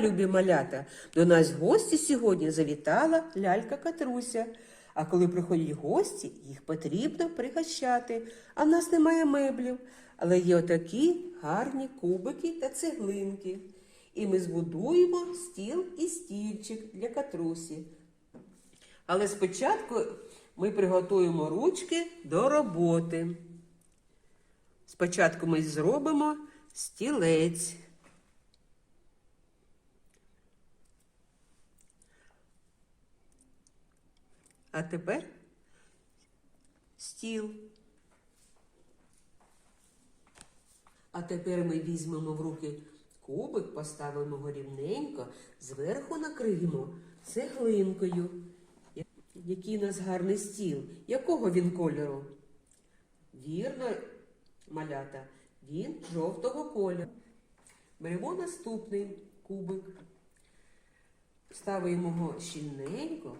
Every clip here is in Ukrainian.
любі малята! До нас гості сьогодні завітала лялька Катруся. А коли приходять гості, їх потрібно пригощати. А в нас немає меблів, але є отакі гарні кубики та цеглинки. І ми збудуємо стіл і стільчик для Катрусі. Але спочатку ми приготуємо ручки до роботи. Спочатку ми зробимо стілець. А тепер стіл. А тепер ми візьмемо в руки кубик, поставимо його рівненько, зверху накриємо цеглинкою. Який у нас гарний стіл. Якого він кольору? Вірно, малята, він жовтого кольору. Беремо наступний кубик, ставимо його щільненько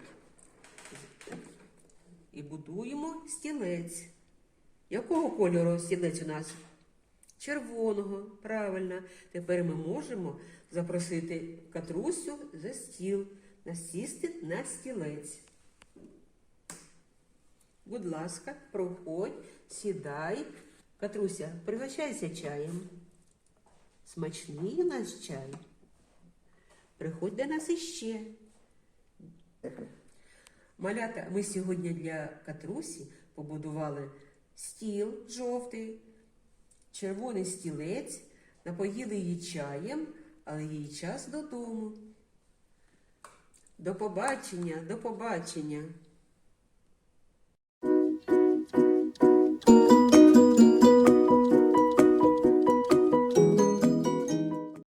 і будуємо стілець. Якого кольору стілець у нас? Червоного, правильно. Тепер ми можемо запросити Катрусю за стіл, насісти на стілець. Будь ласка, проходь, сідай. Катруся, пригощайся чаєм. Смачний у нас чай. Приходь до нас іще. Малята, ми сьогодні для Катрусі побудували стіл жовтий, червоний стілець, напоїли її чаєм, але їй час додому. До побачення, до побачення.